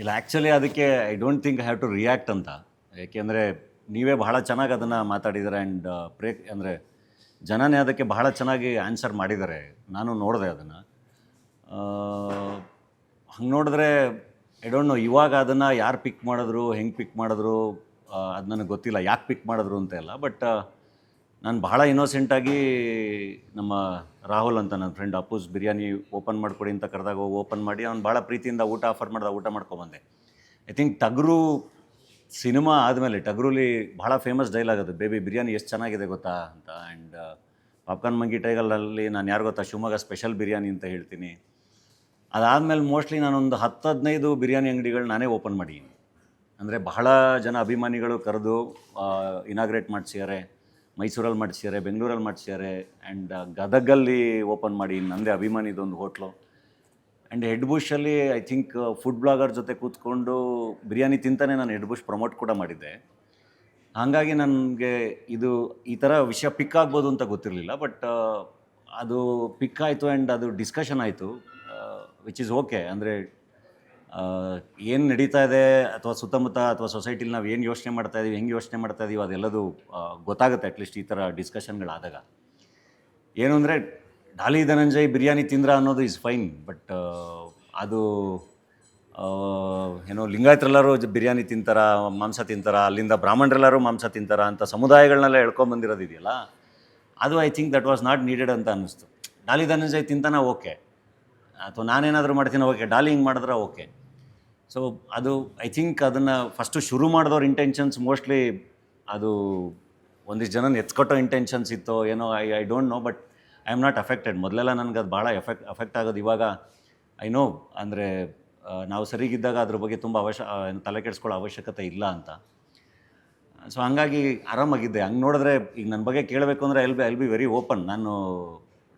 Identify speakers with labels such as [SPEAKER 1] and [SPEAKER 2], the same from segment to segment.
[SPEAKER 1] ಇಲ್ಲ ಆ್ಯಕ್ಚುಲಿ ಅದಕ್ಕೆ I don't think have to react ಅಂತ. ಏಕೆಂದರೆ ನೀವೇ ಬಹಳ ಚೆನ್ನಾಗಿ ಅದನ್ನು ಮಾತಾಡಿದ್ದಾರೆ ಆ್ಯಂಡ್ ಪ್ರೇ ಅಂದರೆ ಜನನೇ ಅದಕ್ಕೆ ಬಹಳ ಚೆನ್ನಾಗಿ ಆನ್ಸರ್ ಮಾಡಿದ್ದಾರೆ ನಾನು ನೋಡಿದೆ ಅದನ್ನು. ಹಂಗೆ ನೋಡಿದ್ರೆ ಐ ಡೋಂಟ್ ನೋ ಇವಾಗ ಅದನ್ನು ಯಾರು ಪಿಕ್ ಮಾಡಿದ್ರು, ಹೆಂಗೆ ಪಿಕ್ ಮಾಡಿದ್ರು ಅದು ನನಗೆ ಗೊತ್ತಿಲ್ಲ, ಯಾಕೆ ಪಿಕ್ ಮಾಡಿದ್ರು ಅಂತ ಎಲ್ಲ ಬಟ್ ನಾನು ಬಹಳ ಇನ್ನೋಸೆಂಟಾಗಿ ನಮ್ಮ ರಾಹುಲ್ ಅಂತ ನನ್ನ ಫ್ರೆಂಡ್ ಅಪ್ಪೂಸ್ ಬಿರಿಯಾನಿ ಓಪನ್ ಮಾಡಿಕೊಡಿ ಅಂತ ಕರೆದಾಗ ಓಪನ್ ಮಾಡಿ, ಅವ್ನು ಭಾಳ ಪ್ರೀತಿಯಿಂದ ಊಟ ಆಫರ್ ಮಾಡಿದ ಊಟ ಮಾಡ್ಕೊಬಂದೆ ಐ ಥಿಂಕ್ ಟಗ್ರು ಸಿನಿಮಾ ಆದಮೇಲೆ, ಟಗರುಲಿ ಭಾಳ ಫೇಮಸ್ ಡೈಲಾಗ್ ಅದು ಬೇಬಿ ಬಿರಿಯಾನಿ ಎಷ್ಟು ಚೆನ್ನಾಗಿದೆ ಗೊತ್ತಾ? ಅಂತ. ಆ್ಯಂಡ್ ಪಾಪ್ಕಾರ್ನ್ ಮಂಗಿ ಟೈಗಲಲ್ಲಿ ನಾನು ಯಾರು ಗೊತ್ತಾ, ಶಿವಮೊಗ್ಗ ಸ್ಪೆಷಲ್ ಬಿರಿಯಾನಿ ಅಂತ ಹೇಳ್ತೀನಿ. ಅದಾದಮೇಲೆ ಮೋಸ್ಟ್ಲಿ ನಾನೊಂದು ಹತ್ತು ಹದಿನೈದು ಬಿರಿಯಾನಿ ಅಂಗಡಿಗಳು ನಾನೇ ಓಪನ್ ಮಾಡಿದ್ದೀನಿ ಅಂದರೆ ಬಹಳ ಜನ ಅಭಿಮಾನಿಗಳು ಕರೆದು ಇನಾಗ್ರೇಟ್ ಮಾಡಿಸಿದ್ದಾರೆ ಮೈಸೂರಲ್ಲಿ ಮಾಡಿಸಿದ್ದಾರೆ, ಬೆಂಗಳೂರಲ್ಲಿ ಮಾಡಿಸಿದ್ದಾರೆ ಆ್ಯಂಡ್ ಗದಗಲ್ಲಿ ಓಪನ್ ಮಾಡಿ ನಂದೇ ಅಭಿಮಾನಿದೊಂದು ಹೋಟ್ಲು. ಆ್ಯಂಡ್ ಹೆಡ್ ಬುಷಲ್ಲಿ ಐ ಥಿಂಕ್ ಫುಡ್ ಬ್ಲಾಗರ್ ಜೊತೆ ಕೂತ್ಕೊಂಡು ಬಿರಿಯಾನಿ ತಿಂತಾನೆ ನಾನು ಹೆಡ್ ಬುಷ್ ಪ್ರಮೋಟ್ ಕೂಡ ಮಾಡಿದ್ದೆ. ಹಾಗಾಗಿ ನನಗೆ ಇದು ಈ ಥರ ವಿಷಯ ಪಿಕ್ ಆಗ್ಬೋದು ಅಂತ ಗೊತ್ತಿರಲಿಲ್ಲ ಬಟ್ ಅದು ಪಿಕ್ ಆಯಿತು ಆ್ಯಂಡ್ ಅದು ಡಿಸ್ಕಷನ್ ಆಯಿತು ವಿಚ್ ಇಸ್ ಓಕೆ ಅಂದರೆ ಏನು ನಡೀತಾ ಇದೆ ಅಥವಾ ಸುತ್ತಮುತ್ತ ಅಥವಾ ಸೊಸೈಟಿಲಿ ನಾವು ಏನು ಯೋಚನೆ ಮಾಡ್ತಾ ಇದ್ದೀವಿ ಹೆಂಗೆ ಯೋಚನೆ ಮಾಡ್ತಾ ಇದ್ದೀವಿ ಅದೆಲ್ಲದು ಗೊತ್ತಾಗುತ್ತೆ ಅಟ್ಲೀಸ್ಟ್ ಈ ಥರ ಡಿಸ್ಕಷನ್ಗಳಾದಾಗ ಏನು ಅಂದರೆ, ಡಾಲಿ ಧನಂಜಯ್ ಬಿರಿಯಾನಿ ತಿಂದ್ರ ಅನ್ನೋದು ಇಸ್ ಫೈನ್ ಬಟ್ ಅದು ಏನೋ ಲಿಂಗಾಯತರೆಲ್ಲರೂ ಬಿರಿಯಾನಿ ತಿಂತಾರ, ಮಾಂಸ ತಿಂತಾರ, ಅಲ್ಲಿಂದ ಬ್ರಾಹ್ಮಣರೆಲ್ಲರೂ ಮಾಂಸ ತಿಂತಾರ ಅಂತ ಸಮುದಾಯಗಳನ್ನೆಲ್ಲ ಹೇಳ್ಕೊಂಡ್ಬಂದಿರೋದಿದೆಯಲ್ಲ ಅದು I think that was not needed ಅಂತ ಅನ್ನಿಸ್ತು. ಡಾಲಿ ಧನಂಜಯ್ ತಿಂತಾನ ಓಕೆ ಅಥವಾ ನಾನೇನಾದರೂ ಮಾಡ್ತೀನಿ, ಓಕೆ ಡಾಲಿಂಗ್ ಮಾಡಿದ್ರೆ ಓಕೆ. ಸೊ ಅದು ಐ ಥಿಂಕ್ ಅದನ್ನು ಫಸ್ಟು ಶುರು ಮಾಡಿದವ್ರ ಇಂಟೆನ್ಷನ್ಸ್ ಮೋಸ್ಟ್ಲಿ ಅದು ಒಂದಿಷ್ಟು ಜನ ಎತ್ಕೊಟ್ಟೋ ಇಂಟೆನ್ಷನ್ಸ್ ಇತ್ತು ಏನೋ I I don't know but I am not affected ಮೊದಲೆಲ್ಲ ನನಗೆ ಅದು ಭಾಳ ಎಫೆಕ್ಟ್ ಅಫೆಕ್ಟ್ ಆಗೋದು ಇವಾಗ ಐ ನೋ ಅಂದರೆ ನಾವು ಸರಿಗಿದ್ದಾಗ ಅದ್ರ ಬಗ್ಗೆ ತುಂಬ ಅವಶ್ಯ ತಲೆ ಕೆಡಿಸ್ಕೊಳ್ಳೋ ಅವಶ್ಯಕತೆ ಇಲ್ಲ ಅಂತ. ಸೊ ಹಂಗಾಗಿ ಆರಾಮಾಗಿದ್ದೆ. ಹಂಗೆ ನೋಡಿದ್ರೆ ಈಗ ನನ್ನ ಬಗ್ಗೆ ಕೇಳಬೇಕು ಅಂದರೆ L B L B very open ನಾನು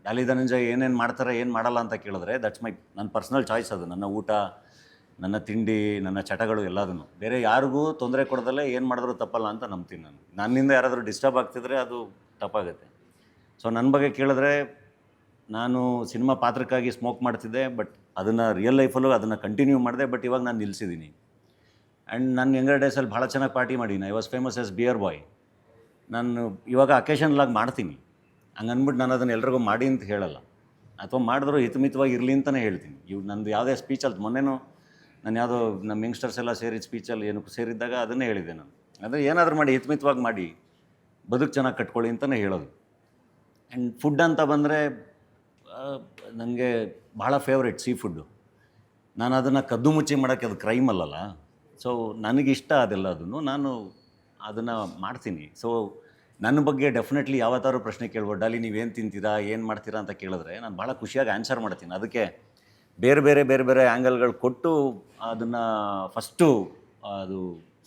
[SPEAKER 1] ಡಾಲಿ ಧನಂಜಯ ಏನೇನು ಮಾಡ್ತಾರೆ, ಏನು ಮಾಡಲ್ಲ ಅಂತ ಕೇಳಿದ್ರೆ ದಟ್ಸ್ ಮೈ ನನ್ನ ಪರ್ಸ್ನಲ್ ಚಾಯ್ಸ್ ಅದು. ನನ್ನ ಊಟ, ನನ್ನ ತಿಂಡಿ, ನನ್ನ ಚಟಗಳು ಎಲ್ಲದನ್ನು. ಬೇರೆ ಯಾರಿಗೂ ತೊಂದರೆ ಕೊಡದಲ್ಲೇ ಏನು ಮಾಡಿದ್ರು ತಪ್ಪಲ್ಲ ಅಂತ ನಂಬ್ತೀನಿ ನಾನು. ನನ್ನಿಂದ ಯಾರಾದರೂ ಡಿಸ್ಟರ್ಬ್ ಆಗ್ತಿದ್ರೆ ಅದು ತಪ್ಪಾಗುತ್ತೆ. ಸೊ ನನ್ನ ಬಗ್ಗೆ ಕೇಳಿದ್ರೆ, ನಾನು ಸಿನಿಮಾ ಪಾತ್ರಕ್ಕಾಗಿ ಸ್ಮೋಕ್ ಮಾಡ್ತಿದ್ದೆ ಬಟ್ ಅದನ್ನು ರಿಯಲ್ ಲೈಫಲ್ಲೂ ಅದನ್ನು ಕಂಟಿನ್ಯೂ ಮಾಡಿದೆ ಬಟ್ ಇವಾಗ ನಾನು ನಿಲ್ಲಿಸಿದ್ದೀನಿ ಆ್ಯಂಡ್ ನನ್ನ ಯಂಗರ್ ಡೇಸಲ್ಲಿ ಭಾಳ ಚೆನ್ನಾಗಿ ಪಾರ್ಟಿ ಮಾಡೀನಿ. I was famous as beer boy ನಾನು ಇವಾಗ ಅಕೇಶನ್ಲಾಗಿ ಮಾಡ್ತೀನಿ. ಹಂಗೆ ಅಂದ್ಬಿಟ್ಟು ನಾನು ಅದನ್ನು ಎಲ್ರಿಗೂ ಮಾಡಿ ಅಂತ ಹೇಳಲ್ಲ. ಅಥವಾ ಮಾಡಿದ್ರು ಹಿತಮಿತವಾಗಿ ಇರಲಿ ಅಂತಲೇ ಹೇಳ್ತೀನಿ. ಇವು ನಂದು ಯಾವುದೇ ಸ್ಪೀಚಲ್ಲಿ ಮೊನ್ನೆನೂ ನಾನು ಯಾವುದೋ ನಮ್ಮ ಯಂಗ್ಸ್ಟರ್ಸ್ ಎಲ್ಲ ಸೇರಿದ ಸ್ಪೀಚಲ್ಲಿ ಏನಕ್ಕೂ ಸೇರಿದ್ದಾಗ ಅದನ್ನೇ ಹೇಳಿದೆ ನಾನು. ಅಂದರೆ ಏನಾದರೂ ಮಾಡಿ, ಹಿತಮಿತವಾಗಿ ಮಾಡಿ, ಬದುಕು ಚೆನ್ನಾಗಿ ಕಟ್ಕೊಳ್ಳಿ ಅಂತಲೇ ಹೇಳೋದು. ಆ್ಯಂಡ್ ಫುಡ್ ಅಂತ ಬಂದರೆ ನನಗೆ ಭಾಳ ಫೇವ್ರೆಟ್ ಸೀ ಫುಡ್ಡು ನಾನು ಅದನ್ನು ಕದ್ದು ಮುಚ್ಚಿ ಮಾಡೋಕ್ಕೆ ಅದು ಕ್ರೈಮ್ ಅಲ್ಲಲ್ಲ. ಸೊ ನನಗಿಷ್ಟ ಅದೆಲ್ಲ ಅದನ್ನು ನಾನು ಅದನ್ನು ಮಾಡ್ತೀನಿ. ಸೊ ನನ್ನ ಬಗ್ಗೆ ಡೆಫಿನೆಟ್ಲಿ ಯಾವತ್ತಾರು ಪ್ರಶ್ನೆ ಕೇಳ್ಬೋದು, ಡಾಲಿ, ನೀವೇನು ತಿಂತೀರಾ, ಏನು ಮಾಡ್ತೀರಾ ಅಂತ ಕೇಳಿದ್ರೆ ನಾನು ಭಾಳ ಖುಷಿಯಾಗಿ ಆನ್ಸರ್ ಮಾಡ್ತೀನಿ. ಅದಕ್ಕೆ ಬೇರೆ ಬೇರೆ ಬೇರೆ ಬೇರೆ ಆ್ಯಂಗಲ್ಗಳು ಕೊಟ್ಟು ಅದನ್ನು ಫಸ್ಟು ಅದು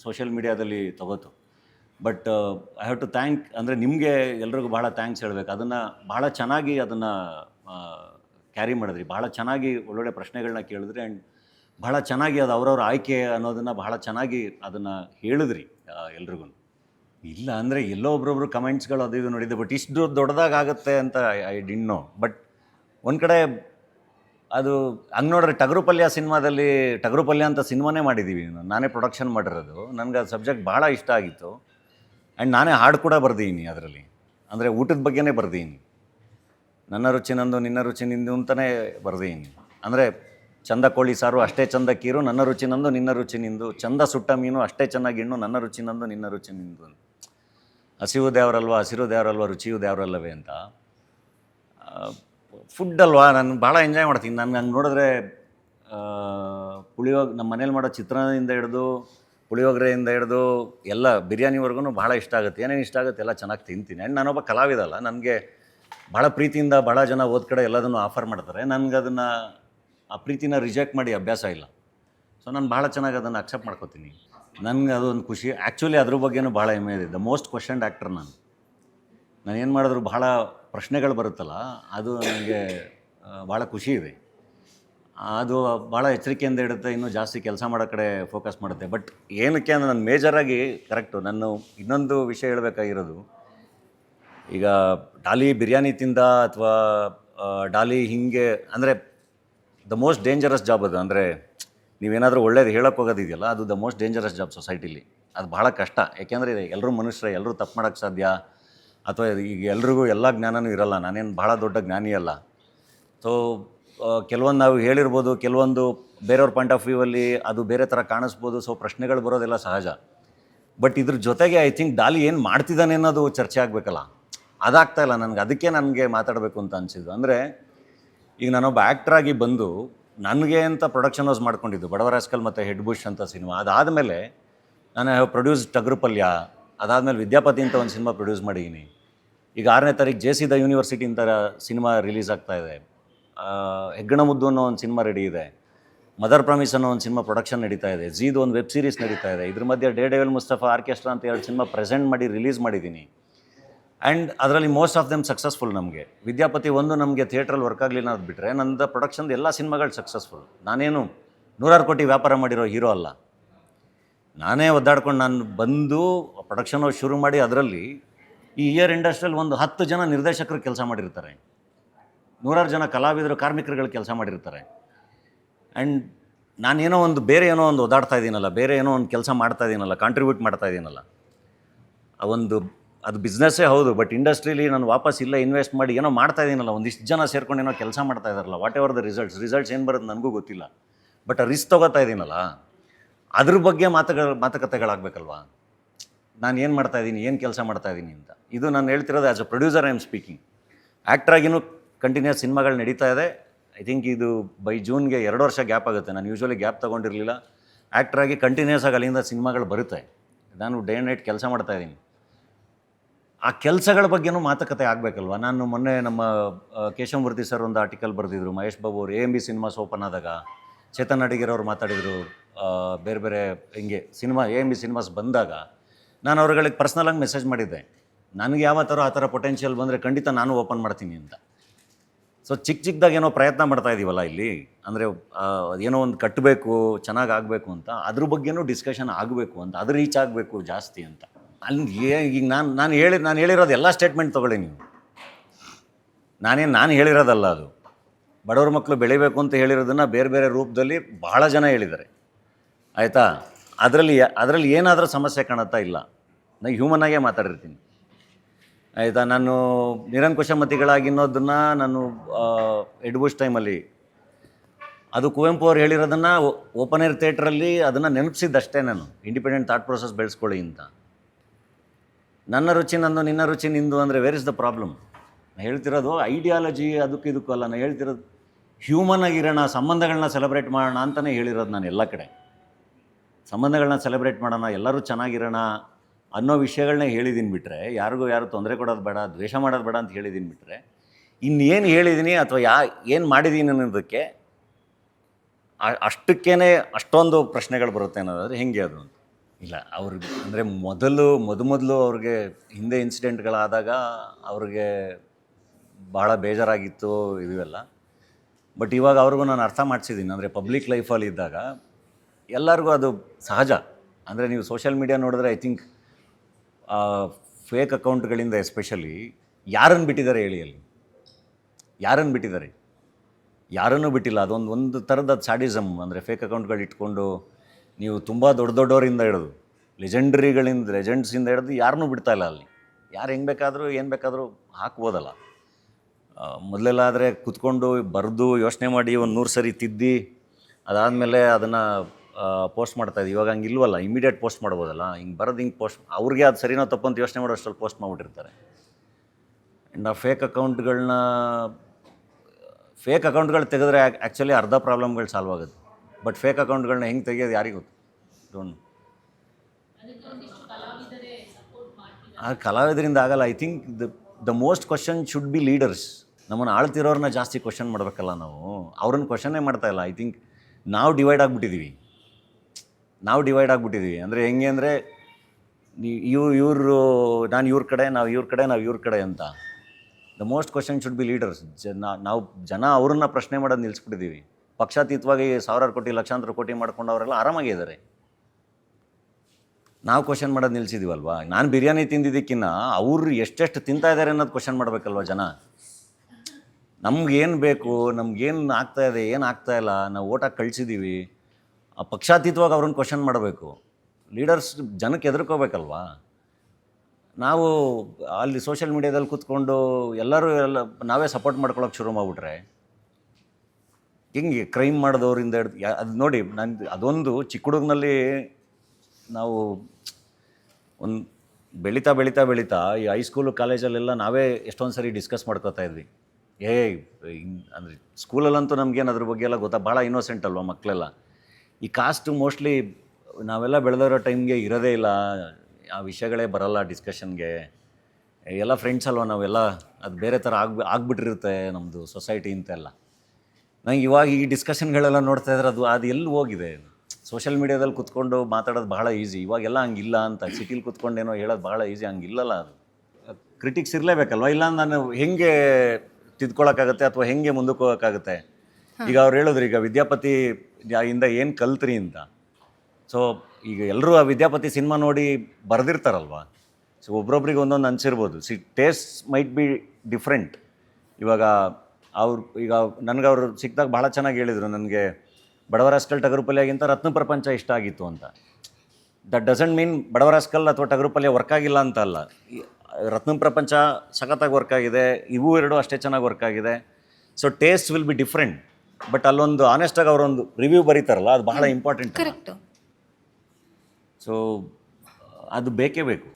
[SPEAKER 1] ಸೋಷಿಯಲ್ ಮೀಡಿಯಾದಲ್ಲಿ ತಗೋತು. But I have to thank ಅಂದರೆ ನಿಮಗೆ ಎಲ್ರಿಗೂ ಭಾಳ ಥ್ಯಾಂಕ್ಸ್ ಹೇಳಬೇಕು. ಅದನ್ನು ಭಾಳ ಚೆನ್ನಾಗಿ ಅದನ್ನು ಕ್ಯಾರಿ ಮಾಡಿದ್ರಿ. ಭಾಳ ಚೆನ್ನಾಗಿ ಒಳ್ಳೊಳ್ಳೆ ಪ್ರಶ್ನೆಗಳನ್ನ ಕೇಳಿದ್ರಿ ಆ್ಯಂಡ್ ಭಾಳ ಚೆನ್ನಾಗಿ ಅದು ಅವ್ರವ್ರ ಆಯ್ಕೆ ಅನ್ನೋದನ್ನು ಭಾಳ ಚೆನ್ನಾಗಿ ಅದನ್ನು ಹೇಳಿದ್ರಿ ಎಲ್ರಿಗೂ ಇಲ್ಲ ಅಂದರೆ ಎಲ್ಲೋ ಒಬ್ರೊಬ್ರು ಕಮೆಂಟ್ಸ್ಗಳು ಅದು ಇದು ನೋಡಿದ್ದೆ ಬಟ್ ಇಷ್ಟು ದೊಡ್ಡದಾಗುತ್ತೆ ಅಂತ ಐ ಡಿಂಟ್ ನೋ ಬಟ್ ಒಂದು ಕಡೆ ಅದು, ಹಂಗೆ ನೋಡ್ರಿ ಟಗರು ಪಲ್ಯ ಸಿನಿಮಾದಲ್ಲಿ ಟಗರು ಪಲ್ಯ ಅಂತ ಸಿನಿಮಾನೇ ಮಾಡಿದ್ದೀವಿ ನಾನು. ಪ್ರೊಡಕ್ಷನ್ ಮಾಡಿರೋದು. ನನಗೆ ಅದು ಸಬ್ಜೆಕ್ಟ್ ಭಾಳ ಇಷ್ಟ ಆಗಿತ್ತು. ಆ್ಯಂಡ್ ನಾನೇ ಹಾಡು ಕೂಡ ಬರ್ದೀನಿ ಅದರಲ್ಲಿ. ಅಂದರೆ ಊಟದ ಬಗ್ಗೆನೇ ಬರ್ದೀನಿ. ನನ್ನ ರುಚಿ ನಂದು, ನಿನ್ನ ರುಚಿ ನಿಂದು ಅಂತಲೇ ಬರ್ದೀನಿ. ಅಂದರೆ ಚಂದ ಕೋಳಿ ಸಾರು ಅಷ್ಟೇ ಚಂದ ಕೀರು, ನನ್ನ ರುಚಿ ನಂದು, ನಿನ್ನ ರುಚಿ ನಿಂದು. ಚಂದ ಸುಟ್ಟ ಮೀನು ಅಷ್ಟೇ ಚೆನ್ನಾಗಿ ಇಣ್ಣು ನನ್ನ ರುಚಿ ನಂದು, ನಿನ್ನ ರುಚಿ ನಿಂದು ಹಸಿವು ದೇವರಲ್ವ, ಹಸಿರು ದೇವರಲ್ವ, ರುಚಿಯು ದೇವರಲ್ಲವೇ ಅಂತ. ಫುಡ್ ಅಲ್ವಾ, ನಾನು ಭಾಳ ಎಂಜಾಯ್ ಮಾಡ್ತೀನಿ. ನಾನು ಹಂಗೆ ನೋಡಿದ್ರೆ ಪುಳಿಯೋಗ ನಮ್ಮ ಮನೇಲಿ ಮಾಡೋ ಚಿತ್ರಾನ್ನದಿಂದ ಹಿಡಿದು, ಪುಳಿಯೋಗರೆಯಿಂದ ಹಿಡಿದು, ಎಲ್ಲ ಬಿರಿಯಾನಿವರೆಗೂ ಭಾಳ ಇಷ್ಟ ಆಗುತ್ತೆ. ಏನೇನು ಇಷ್ಟ ಆಗುತ್ತೆ ಎಲ್ಲ ಚೆನ್ನಾಗಿ ತಿಂತೀನಿ. ಆ್ಯಂಡ್ ನಾನೊಬ್ಬ ಕಲಾವಿದಲ್ಲ, ನನಗೆ ಭಾಳ ಪ್ರೀತಿಯಿಂದ ಭಾಳ ಜನ ಓದ್ ಕಡೆ ಎಲ್ಲದನ್ನು ಆಫರ್ ಮಾಡ್ತಾರೆ. ನನಗೆ ಅದನ್ನು ಆ ಪ್ರೀತಿನ ರಿಜೆಕ್ಟ್ ಮಾಡಿ ಅಭ್ಯಾಸ ಇಲ್ಲ. ಸೊ ನಾನು ಭಾಳ ಚೆನ್ನಾಗಿ ಅದನ್ನು ಅಕ್ಸೆಪ್ಟ್ ಮಾಡ್ಕೋತೀನಿ. ನನಗೆ ಅದೊಂದು ಖುಷಿ. ಆ್ಯಕ್ಚುಲಿ ಅದ್ರ ಬಗ್ಗೆನೂ ಭಾಳ ಹೆಮ್ಮೆ ಇದೆ. ದ ಮೋಸ್ಟ್ ಕ್ವಶನ್ಡ್ ಆ್ಯಕ್ಟರ್ ನಾನು. ನಾನು ಏನು ಮಾಡಿದ್ರು ಭಾಳ ಪ್ರಶ್ನೆಗಳು ಬರುತ್ತಲ್ಲ, ಅದು ನನಗೆ ಭಾಳ ಖುಷಿ ಇದೆ. ಅದು ಭಾಳ ಎಚ್ಚರಿಕೆಯಿಂದ ಇಡುತ್ತೆ ಇನ್ನೂ ಜಾಸ್ತಿ ಕೆಲಸ ಮಾಡೋ ಕಡೆ ಫೋಕಸ್ ಮಾಡುತ್ತೆ. ಬಟ್ ಏನಕ್ಕೆ ಅಂದರೆ ನಾನು ಮೇಜರಾಗಿ ಕರೆಕ್ಟು ನಾನು ಇನ್ನೊಂದು ವಿಷಯ ಹೇಳಬೇಕಾಗಿರೋದು. ಈಗ ಡಾಲಿ ಬಿರಿಯಾನಿ ತಿಂದ ಅಥವಾ ಡಾಲಿ ಹಿಂಗೆ, ಅಂದರೆ ದ ಮೋಸ್ಟ್ ಡೇಂಜರಸ್ ಜಾಬ್ ಅದು. ಅಂದರೆ ನೀವೇನಾದರೂ ಒಳ್ಳೇದು ಹೇಳೋಕೆ ಹೋಗೋದಿದೆಯಲ್ಲ, ಅದು ದ ಮೋಸ್ಟ್ ಡೇಂಜರಸ್ ಜಾಬ್ ಸೊಸೈಟಿಲಿ ಅದು ಬಹಳ ಕಷ್ಟ. ಯಾಕೆಂದರೆ ಎಲ್ಲರೂ ಮನುಷ್ಯರೇ ಎಲ್ಲರೂ ತಪ್ಪು ಮಾಡೋಕ್ಕೆ ಸಾಧ್ಯ? ಅಥವಾ ಈಗ ಎಲ್ರಿಗೂ ಎಲ್ಲ ಜ್ಞಾನನೂ ಇರಲ್ಲ, ನಾನೇನು ಭಾಳ ದೊಡ್ಡ ಜ್ಞಾನಿ ಅಲ್ಲ. ಸೊ ಕೆಲವೊಂದು ನಾವು ಹೇಳಿರ್ಬೋದು, ಕೆಲವೊಂದು ಬೇರೆಯವ್ರ ಪಾಯಿಂಟ್ ಆಫ್ ವ್ಯೂವಲ್ಲಿ ಅದು ಬೇರೆ ಥರ ಕಾಣಿಸ್ಬೋದು ಸೊ ಪ್ರಶ್ನೆಗಳು ಬರೋದೆಲ್ಲ ಸಹಜ. ಬಟ್ ಇದ್ರ ಜೊತೆಗೆ ಐ ಥಿಂಕ್ ಡಾಲಿ ಏನು ಮಾಡ್ತಿದ್ದಾನೆ ಅನ್ನೋದು ಚರ್ಚೆ ಆಗಬೇಕಲ್ಲ? ಅದಾಗ್ತಾ ಇಲ್ಲ ನನಗೆ, ಅದಕ್ಕೆ ನನಗೆ ಮಾತಾಡಬೇಕು ಅಂತ ಅನಿಸಿದ್ದು. ಅಂದರೆ, ಈಗ ನಾನೊಬ್ಬ ಆ್ಯಕ್ಟ್ರಾಗಿ ಬಂದು ನನಗೆ ಅಂತ ಪ್ರೊಡಕ್ಷನ್ ಹೌಸ್ ಮಾಡ್ಕೊಂಡಿದ್ದು ಬಡವರಾಸ್ಕಲ್ ಮತ್ತು ಹೆಡ್ ಬುಷ್ ಅಂತ ಸಿನಿಮಾ. ಅದಾದಮೇಲೆ ನಾನು ಹ್ಯಾವ್ ಪ್ರೊಡ್ಯೂಸ್ ಟಗರುಪಲ್ಯ ಅದಾದಮೇಲೆ ವಿದ್ಯಾಪತಿ ಅಂತ ಒಂದು ಸಿನಿಮಾ ಪ್ರೊಡ್ಯೂಸ್ ಮಾಡಿದ್ದೀನಿ. ಈಗ ಆರನೇ ತಾರೀಕು ಜೆ ಸಿ ದ ಯೂನಿವರ್ಸಿಟಿ ಅಂತ ಸಿನಿಮಾ ರಿಲೀಸ್ ಆಗ್ತಾ ಇದೆ. ಹೆಗ್ಗಣ ಮುದ್ದು ಅನ್ನೋ ಒಂದು ಸಿನಿಮಾ ರೆಡಿ ಇದೆ. ಮದರ್ ಪ್ರಾಮಿಸ್ ಅನ್ನೋ ಒಂದು ಸಿನಿಮಾ ಪ್ರೊಡಕ್ಷನ್ ನಡೀತಾ ಇದೆ. ಜೀದು ಒಂದು ವೆಬ್ ಸೀರೀಸ್ ನಡೀತಾ ಇದೆ. ಇದ್ರ ಮಧ್ಯೆ ಡೇ ಡೆವೆಲ್ ಮುಸ್ತಫಾ ಆರ್ಕೆಸ್ಟ್ರಾ ಅಂತ ಎರಡು ಸಿನಿಮಾ ಪ್ರೆಸೆಂಟ್ ಮಾಡಿ ರಿಲೀಸ್ ಮಾಡಿದ್ದೀನಿ. ಆ್ಯಂಡ್ ಅದರಲ್ಲಿ ಮೋಸ್ಟ್ ಆಫ್ ದೆಮ್ ಸಕ್ಸಸ್ಫುಲ್ ನಮಗೆ. ವಿದ್ಯಾಪತಿ ಒಂದು ನಮಗೆ ಥಿಯೇಟ್ರಲ್ಲಿ ವರ್ಕ್ ಆಗಲಿಲ್ಲ ಅದು ಬಿಟ್ಟರೆ ನಂದು ಪ್ರೊಡಕ್ಷನ್ ಎಲ್ಲ ಸಿನಿಮಾಗಳು ಸಕ್ಸಸ್ಫುಲ್ ನಾನೇನು ನೂರಾರು ಕೋಟಿ ವ್ಯಾಪಾರ ಮಾಡಿರೋ ಹೀರೋ ಅಲ್ಲ. ನಾನೇ ಒದ್ದಾಡ್ಕೊಂಡು ನಾನು ಬಂದು ಪ್ರೊಡಕ್ಷನ್ ಶುರು ಮಾಡಿ ಅದರಲ್ಲಿ ಈ ಇಯರ್ ಇಂಡಸ್ಟ್ರಿಯಲ್ಲಿ ಒಂದು ಹತ್ತು ಜನ ನಿರ್ದೇಶಕರು ಕೆಲಸ ಮಾಡಿರ್ತಾರೆ. ನೂರಾರು ಜನ ಕಲಾವಿದರು, ಕಾರ್ಮಿಕರುಗಳು ಕೆಲಸ ಮಾಡಿರ್ತಾರೆ. ಆ್ಯಂಡ್ ನಾನೇನೋ ಒಂದು ಬೇರೆ ಏನೋ ಒಂದು ಓದಾಡ್ತಾ ಇದ್ದೀನಲ್ಲ ಬೇರೆ ಏನೋ ಒಂದು ಕೆಲಸ ಮಾಡ್ತಾ ಇದ್ದೀನಲ್ಲ ಕಾಂಟ್ರಿಬ್ಯೂಟ್ ಮಾಡ್ತಾ ಇದ್ದೀನಲ್ಲ ಆ ಒಂದು ಅದು ಬಿಸ್ನೆಸ್ಸೇ ಹೌದು ಬಟ್ ಇಂಡಸ್ಟ್ರೀಲಿ ನಾನು ವಾಪಸ್ ಇಲ್ಲ ಇನ್ವೆಸ್ಟ್ ಮಾಡಿ ಏನೋ ಮಾಡ್ತಾ ಇದ್ದೀನಲ್ಲ ಒಂದಿಷ್ಟು ಜನ ಸೇರ್ಕೊಂಡು ಏನೋ ಕೆಲಸ ಮಾಡ್ತಾ ಇದ್ದಾರಲ್ಲ what ever the results results ಏನು ಬರೋದು ನನಗೂ ಗೊತ್ತಿಲ್ಲ. ಬಟ್ ರಿಸ್ಕ್ ತೊಗೋತಾ ಇದ್ದೀನಲ್ಲ ಅದ್ರ ಬಗ್ಗೆ ಮಾತುಗಳು ಮಾತುಕತೆಗಳಾಗಬೇಕಲ್ವಾ? ನಾನು ಏನು ಮಾಡ್ತಾ ಇದ್ದೀನಿ ಏನು ಕೆಲಸ ಮಾಡ್ತಾ ಇದ್ದೀನಿ ಅಂತ. ಇದು ನಾನು ಹೇಳ್ತಿರೋದು as a producer I am speaking ಆ್ಯಕ್ಟ್ರಾಗಿನೂ continues ಸಿನಿಮಾಗಳು ನಡೀತಾ ಇದೆ. ಐ ಥಿಂಕ್ ಇದು ಬೈ ಜೂನ್ಗೆ ಎರಡು ವರ್ಷ ಗ್ಯಾಪ್ ಆಗುತ್ತೆ. ನಾನು ಯೂಶ್ವಲಿ ಗ್ಯಾಪ್ ತೊಗೊಂಡಿರಲಿಲ್ಲ. ಆ್ಯಕ್ಟ್ರಾಗಿ ಕಂಟಿನ್ಯೂಸ್ ಆಗಿ ಅಲ್ಲಿಂದ ಸಿನಿಮಾಗಳು ಬರುತ್ತೆ. ನಾನು ಡೇ ನೈಟ್ ಕೆಲಸ ಮಾಡ್ತಾ ಇದ್ದೀನಿ ಆ ಕೆಲಸಗಳ ಬಗ್ಗೆನೂ ಮಾತುಕತೆ ಆಗಬೇಕಲ್ವ? ನಾನು ಮೊನ್ನೆ ನಮ್ಮ ಕೇಶವಮೂರ್ತಿ ಸರ್ ಒಂದು ಆರ್ಟಿಕಲ್ ಬರೆದಿದ್ರು. ಮಹೇಶ್ ಬಾಬು ಅವರು A M B cinemas open ಆದಾಗ ಚೇತನ್ ಅಡಿಗರ್ ಅವರು ಮಾತಾಡಿದರು ಬೇರೆ ಬೇರೆ ಹಿಂಗೆ cinema A M B cinemas ಬಂದಾಗ ನಾನು ಅವ್ರುಗಳಿಗೆ ಪರ್ಸ್ನಲಾಗಿ ಮೆಸೇಜ್ ಮಾಡಿದ್ದೆ. ನನಗೆ ಯಾವ ಥರ, ಆ ಥರ ಪೊಟೆನ್ಷಿಯಲ್ ಬಂದರೆ ಖಂಡಿತ ನಾನು ಓಪನ್ ಮಾಡ್ತೀನಿ ಅಂತ. ಸೊ ಚಿಕ್ಕ ಚಿಕ್ಕದಾಗ ಏನೋ ಪ್ರಯತ್ನ ಮಾಡ್ತಾ ಇದ್ದೀವಲ್ಲ ಇಲ್ಲಿ? ಅಂದರೆ ಏನೋ ಒಂದು ಕಟ್ಟಬೇಕು ಚೆನ್ನಾಗಿ ಆಗಬೇಕು ಅಂತ. ಅದ್ರ ಬಗ್ಗೆನೂ ಡಿಸ್ಕಷನ್ ಆಗಬೇಕು ಅಂತ. ಅದು ರೀಚ್ ಆಗಬೇಕು ಜಾಸ್ತಿ ಅಂತ. ಅಲ್ಲಿ ಈಗ ನಾನು ನಾನು ಹೇಳಿ, ನಾನು ಹೇಳಿರೋದು ಎಲ್ಲ ಸ್ಟೇಟ್ಮೆಂಟ್ ತೊಗೊಳ್ಳಿ ನೀವು. ನಾನೇನು ನಾನು ಹೇಳಿರೋದಲ್ಲ ಅದು. ಬಡವ್ರ ಮಕ್ಕಳು ಬೆಳಿಬೇಕು ಅಂತ ಹೇಳಿರೋದನ್ನು ಬೇರೆ ಬೇರೆ ರೂಪದಲ್ಲಿ ಭಾಳ ಜನ ಹೇಳಿದ್ದಾರೆ. ಆಯಿತಾ? ಅದರಲ್ಲಿ ಅದರಲ್ಲಿ ಏನಾದರೂ ಸಮಸ್ಯೆ ಕಾಣುತ್ತಾ ಇಲ್ಲ? ನಾನು ಹ್ಯೂಮನ್ ಆಗೇ ಮಾತಾಡಿರ್ತೀನಿ. ಆಯಿತಾ? ನಾನು ನಿರಂಕುಶ ಮತಿಗಳಾಗಿನ್ನೋದನ್ನು ನಾನು ಎಡ್ಬುಷ್ ಟೈಮಲ್ಲಿ ಅದು ಕುವೆಂಪು ಅವ್ರು ಹೇಳಿರೋದನ್ನು ಓಪನ್ ಏರ್ ಥಿಯೇಟ್ರಲ್ಲಿ ಅದನ್ನು ನೆನಪಿಸಿದ್ದಷ್ಟೇ ನಾನು. ಇಂಡಿಪೆಂಡೆಂಟ್ ಥಾಟ್ ಪ್ರೊಸೆಸ್ ಬೆಳೆಸ್ಕೊಳ್ಳಿ ಅಂತ. ನನ್ನ ರುಚಿ ನಂದು, ನಿನ್ನ ರುಚಿ ನಿಂದು ಅಂದರೆ ವೇರ್ ಇಸ್ ದ ಪ್ರಾಬ್ಲಮ್ ನಾನು ಹೇಳ್ತಿರೋದು ಐಡಿಯಾಲಜಿ ಅದಕ್ಕೆ ಇದಕ್ಕೂ ಅಲ್ಲ. ನಾನು ಹೇಳ್ತಿರೋದು ಹ್ಯೂಮನ್ ಆಗಿರೋಣ ಸಂಬಂಧಗಳನ್ನ ಸೆಲೆಬ್ರೇಟ್ ಮಾಡೋಣ ಅಂತಲೇ ಹೇಳಿರೋದು ನಾನು ಎಲ್ಲ ಕಡೆ. ಸಂಬಂಧಗಳನ್ನ ಸೆಲೆಬ್ರೇಟ್ ಮಾಡೋಣ, ಎಲ್ಲರೂ ಚೆನ್ನಾಗಿರೋಣ ಅನ್ನೋ ವಿಷಯಗಳನ್ನ ಹೇಳಿದ್ದೀನಿ ಬಿಟ್ಟರೆ ಯಾರಿಗೂ ಯಾರು ತೊಂದರೆ ಕೊಡೋದು ಬೇಡ, ದ್ವೇಷ ಮಾಡೋದು ಬೇಡ ಅಂತ ಹೇಳಿದ್ದೀನಿ ಬಿಟ್ಟರೆ ಇನ್ನೇನು ಹೇಳಿದ್ದೀನಿ ಅಥವಾ ಯಾ, ಏನು ಮಾಡಿದ್ದೀನಿ ಅನ್ನೋದಕ್ಕೆ ಅಷ್ಟಕ್ಕೇ ಅಷ್ಟೊಂದು ಪ್ರಶ್ನೆಗಳು ಬರುತ್ತೆ ಅನ್ನೋದಾದರೆ ಹೆಂಗೆ ಅದು ಅಂತ. ಇಲ್ಲ ಅವ್ರಿಗೆ ಅಂದರೆ ಮೊದಲು ಮೊದಮೊದಲು ಅವ್ರಿಗೆ ಹಿಂದೆ ಇನ್ಸಿಡೆಂಟ್ಗಳಾದಾಗ ಅವ್ರಿಗೆ ಭಾಳ ಬೇಜಾರಾಗಿತ್ತು ಇವೆಲ್ಲ. ಬಟ್ ಇವಾಗ ಅವ್ರಿಗೂ ನಾನು ಅರ್ಥ ಮಾಡಿಸಿದ್ದೀನಿ ಅಂದರೆ ಪಬ್ಲಿಕ್ ಲೈಫಲ್ಲಿ ಇದ್ದಾಗ ಎಲ್ಲರಿಗೂ ಅದು ಸಹಜ. ಅಂದರೆ ನೀವು ಸೋಷಿಯಲ್ ಮೀಡಿಯಾ ನೋಡಿದ್ರೆ ಐ ಥಿಂಕ್ ಫೇಕ್ ಅಕೌಂಟ್ಗಳಿಂದ ಎಸ್ಪೆಷಲಿ ಯಾರನ್ನು ಬಿಟ್ಟಿದ್ದಾರೆ ಹೇಳಿ ಅಲ್ಲಿ? ಯಾರನ್ನು ಬಿಟ್ಟಿದ್ದಾರೆ? ಯಾರನ್ನೂ ಬಿಟ್ಟಿಲ್ಲ. ಅದೊಂದು, ಒಂದು ಥರದ ಸ್ಯಾಡಿಸಮ್ ಅಂದರೆ ಫೇಕ್ ಅಕೌಂಟ್ಗಳು ಇಟ್ಕೊಂಡು ನೀವು ತುಂಬ ದೊಡ್ಡ ದೊಡ್ಡವರಿಂದ ಹಿಡಿದು ಲೆಜೆಂಡ್ರಿಗಳಿಂದ ಲೆಜೆಂಡ್ಸಿಂದ ಹಿಡಿದು ಯಾರನ್ನೂ ಬಿಡ್ತಾ ಇಲ್ಲ ಅಲ್ಲಿ. ಯಾರು ಹೆಂಗೆ ಬೇಕಾದರೂ, ಏನು ಬೇಕಾದರೂ ಹಾಕ್ಬೋದಲ್ಲ. ಮೊದಲೆಲ್ಲಾದರೆ ಮೊದಲೆಲ್ಲ ಆದರೆ ಕುತ್ಕೊಂಡು ಬರೆದು ಯೋಚನೆ ಮಾಡಿ ಒಂದು ನೂರು ಸರಿ ತಿದ್ದಿ, ಅದಾದಮೇಲೆ ಅದನ್ನು ಪೋಸ್ಟ್ ಮಾಡ್ತಾ ಇದ್ದೀವಿ ಇವಾಗ ಹಂಗೆ ಇಲ್ವಲ್ಲ, ಇಮಿಡಿಯೇಟ್ ಪೋಸ್ಟ್ ಮಾಡ್ಬೋದಲ್ಲ. ಹಿಂಗೆ ಬರೋದು ಹಿಂಗೆ ಪೋಸ್ಟ್, ಅವ್ರಿಗೆ ಅದು ಸರಿನೋ ತಪ್ಪಂತ ಯೋಚನೆ ಮಾಡೋ ಅಷ್ಟರಲ್ಲಿ ಪೋಸ್ಟ್ ಮಾಡಿಬಿಟ್ಟಿರ್ತಾರೆ. ಆ ಫೇಕ್ ಅಕೌಂಟ್ಗಳನ್ನ ಫೇಕ್ ಅಕೌಂಟ್ಗಳು ತೆಗೆದ್ರೆ ಆ್ಯಕ್ಚುಲಿ ಅರ್ಧ ಪ್ರಾಬ್ಲಮ್ಗಳು ಸಾಲ್ವ್ ಆಗುತ್ತೆ. ಬಟ್ ಫೇಕ್ ಅಕೌಂಟ್ಗಳನ್ನ ಹೆಂಗೆ ತೆಗಿಯೋದು ಯಾರಿಗೂ ಗೊತ್ತು? ಡೋಂಟ್ ಆ ಕಲಾವಿದರಿಂದ ಆಗಲ್ಲ. I think the the most question should be leaders ನಮ್ಮನ್ನು ಆಳ್ತಿರೋರನ್ನ ಜಾಸ್ತಿ ಕ್ವಶನ್ ಮಾಡಬೇಕಲ್ಲ ನಾವು. ಅವ್ರನ್ನ ಕ್ವಶನ್ನೇ ಮಾಡ್ತಾ ಇಲ್ಲ. ಐ ಥಿಂಕ್ ನಾವು ಡಿವೈಡ್ ಆಗಿಬಿಟ್ಟಿದ್ದೀವಿ ನಾವು ಡಿವೈಡ್ ಆಗಿಬಿಟ್ಟಿದ್ದೀವಿ ಅಂದರೆ ಹೆಂಗೆ ಅಂದರೆ ಇವ್ರು, ಇವರು, ನಾನು ಇವ್ರ ಕಡೆ, ನಾವು ಇವ್ರ ಕಡೆ, ನಾವು ಇವ್ರ ಕಡೆ ಅಂತ. The most question should be leaders ಜನ, ನಾವು ಜನ ಅವ್ರನ್ನ ಪ್ರಶ್ನೆ ಮಾಡೋದು ನಿಲ್ಲಿಸ್ಬಿಟ್ಟಿದ್ದೀವಿ ಪಕ್ಷಾತೀತವಾಗಿ ಸಾವಿರಾರು ಕೋಟಿ, ಲಕ್ಷಾಂತರ ಕೋಟಿ ಮಾಡ್ಕೊಂಡು ಅವರೆಲ್ಲ ಆರಾಮಾಗಿದ್ದಾರೆ. ನಾವು ಕ್ವಶನ್ ಮಾಡೋದು ನಿಲ್ಸಿದೀವಲ್ವಾ? ನಾನು ಬಿರಿಯಾನಿ ತಿಂದಿದ್ದಕ್ಕಿನ್ನ ಅವ್ರು ಎಷ್ಟೆಷ್ಟು ತಿಂತಾ ಇದ್ದಾರೆ ಅನ್ನೋದು ಕ್ವಶನ್ ಮಾಡಬೇಕಲ್ವ ಜನ? ನಮ್ಗೇನು ಬೇಕು, ನಮ್ಗೇನು ಆಗ್ತಾ ಇದೆ, ಏನು ಆಗ್ತಾ ಇಲ್ಲ, ನಾವು ಓಟಾಗಿ ಕಳಿಸಿದ್ದೀವಿ ಆ ಪಕ್ಷಾತೀತವಾಗಿ ಅವ್ರನ್ನ ಕ್ವಶನ್ ಮಾಡಬೇಕು. ಲೀಡರ್ಸ್ ಜನಕ್ಕೆ ಎದುರ್ಕೋಬೇಕಲ್ವಾ ನಾವು ಅಲ್ಲಿ ಸೋಷಿಯಲ್ ಮೀಡ್ಯಾದಲ್ಲಿ ಕೂತ್ಕೊಂಡು ಎಲ್ಲರೂ ಎಲ್ಲ ನಾವೇ ಸಪೋರ್ಟ್ ಮಾಡ್ಕೊಳ್ಳೋಕೆ ಶುರು ಮಾಡಿಬಿಟ್ರೆ ಹಿಂಗೆ ಕ್ರೈಮ್ ಮಾಡಿದವರಿಂದ ಹಿಡ್ದು ಅದು ನೋಡಿ ನಾನು ಅದೊಂದು ಚಿಕ್ಕ ಹುಡುಗನಲ್ಲಿ ನಾವು ಒಂದು ಬೆಳೀತಾ ಬೆಳೀತಾ ಬೆಳೀತಾ ಈ ಹೈಸ್ಕೂಲು ಕಾಲೇಜಲ್ಲೆಲ್ಲ ನಾವೇ ಎಷ್ಟೊಂದು ಸರಿ ಡಿಸ್ಕಸ್ ಮಾಡ್ಕೋತಾ ಇದ್ವಿ. ಏ ಅಂದರೆ ಸ್ಕೂಲಲ್ಲಂತೂ ನಮಗೇನು ಅದ್ರ ಬಗ್ಗೆ ಎಲ್ಲ ಗೊತ್ತಾ? ಭಾಳ ಇನ್ನೋಸೆಂಟ್ ಅಲ್ವಾ ಮಕ್ಕಳೆಲ್ಲ ಈ ಕಾಸ್ಟು ಮೋಸ್ಟ್ಲಿ ನಾವೆಲ್ಲ ಬೆಳೆದಿರೋ ಟೈಮ್ಗೆ ಇರೋದೇ ಇಲ್ಲ. ಆ ವಿಷಯಗಳೇ ಬರಲ್ಲ ಡಿಸ್ಕಷನ್ಗೆ ಎಲ್ಲ ಫ್ರೆಂಡ್ಸ್ ಅಲ್ವಾ ನಾವೆಲ್ಲ? ಅದು ಬೇರೆ ಥರ ಆಗಿ ಆಗ್ಬಿಟ್ಟಿರುತ್ತೆ ನಮ್ಮದು ಸೊಸೈಟಿ ಅಂತೆಲ್ಲ ನಂಗೆ ಇವಾಗ ಈ ಡಿಸ್ಕಷನ್ಗಳೆಲ್ಲ ನೋಡ್ತಾ ಇದ್ರೆ ಅದು ಅದು ಎಲ್ಲಿ ಹೋಗಿದೆ? ಸೋಷಿಯಲ್ ಮೀಡ್ಯಾದಲ್ಲಿ ಕುತ್ಕೊಂಡು ಮಾತಾಡೋದು ಭಾಳ ಈಸಿ ಇವಾಗೆಲ್ಲ ಹಂಗಿಲ್ಲ ಅಂತ. ಸಿಟಿಲಿ ಕುತ್ಕೊಂಡೇನೋ ಹೇಳೋದು ಭಾಳ ಈಸಿ ಹಂಗಿಲ್ಲಲ್ಲ ಅದು. ಕ್ರಿಟಿಕ್ಸ್ ಇರಲೇಬೇಕಲ್ವ? ಇಲ್ಲ ನಾನು ಹೆಂಗೆ ತಿದ್ಕೊಳಕ್ಕಾಗತ್ತೆ ಅಥವಾ ಹೆಂಗೆ ಮುಂದಕ್ಕೆ ಹೋಗೋಕ್ಕಾಗತ್ತೆ? ಈಗ ಅವ್ರು ಹೇಳಿದ್ರು ಈಗ ವಿದ್ಯಾಪತಿ ಇಂದ ಏನು ಕಲ್ತ್ರಿ ಅಂತ. ಸೊ ಈಗ ಎಲ್ಲರೂ ಆ ವಿದ್ಯಾಪತಿ ಸಿನಿಮಾ ನೋಡಿ ಬರೆದಿರ್ತಾರಲ್ವ? ಸೊ ಒಬ್ರೊಬ್ರಿಗೆ ಒಂದೊಂದು ಅನ್ಸಿರ್ಬೋದು. See taste might be different ಇವಾಗ ಅವ್ರು ಈಗ ನನಗೆ ಅವರು ಸಿಕ್ಕಿದಾಗ ಭಾಳ ಚೆನ್ನಾಗಿ ಹೇಳಿದರು ನನಗೆ ಬಡವರ ಅಸ್ಕಲ್ ಟಗರುಪಲ್ಯಗಿಂತ ರತ್ನ ಪ್ರಪಂಚ ಇಷ್ಟ ಆಗಿತ್ತು ಅಂತ. ದಟ್ ಡಸಂಟ್ ಮೀನ್ ಬಡವರ ಅಸ್ಕಲ್ ಅಥವಾ ಟಗರುಪಲ್ಯ ವರ್ಕ್ ಆಗಿಲ್ಲ ಅಂತ ಅಲ್ಲ. ರತ್ನ ಪ್ರಪಂಚ ಸಖತ್ತಾಗಿ ವರ್ಕ್ ಆಗಿದೆ ಇವು ಎರಡು ಅಷ್ಟೇ ಚೆನ್ನಾಗಿ ವರ್ಕ್ ಆಗಿದೆ. So taste will be different but ಅಲ್ಲೊಂದು ಆನೆಸ್ಟಾಗಿ ಅವರೊಂದು ರಿವ್ಯೂ ಬರೀತಾರಲ್ಲ ಅದು ಬಹಳ ಇಂಪಾರ್ಟೆಂಟ್
[SPEAKER 2] ಕರೆಕ್ಟು
[SPEAKER 1] ಸೊ ಅದು ಬೇಕೇ ಬೇಕು.